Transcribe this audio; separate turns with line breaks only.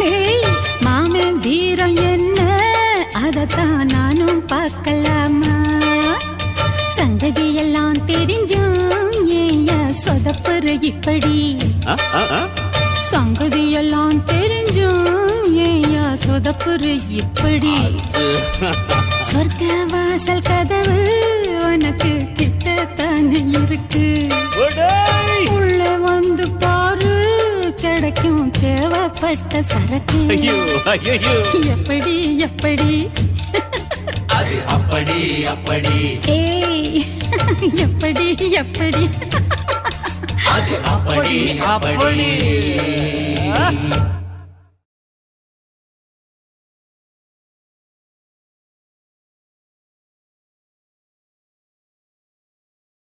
ஏய், மாமன் வீரம் என்ன? அதத்தான் நானும் பார்க்கலாமா? சங்கதி எல்லாம் தெரிஞ்சும் ஏயா சொதப்புற இப்படி?
ஆ, ஆ, ஆ.
சங்கதி எல்லாம் தெரிஞ்சும் ஏயா சொதப்புற இப்படி? சொர்க்க வாசல் கதவு உனக்கு கிட்டத்தானே இருக்கு. தேவைப்பட்ட சரக்கு.
ஐயோ ஐயோ
எப்படி எப்படி?
அது அப்படி அப்படி.
ஏய் எப்படி எப்படி?
அது அப்படி
அப்படி.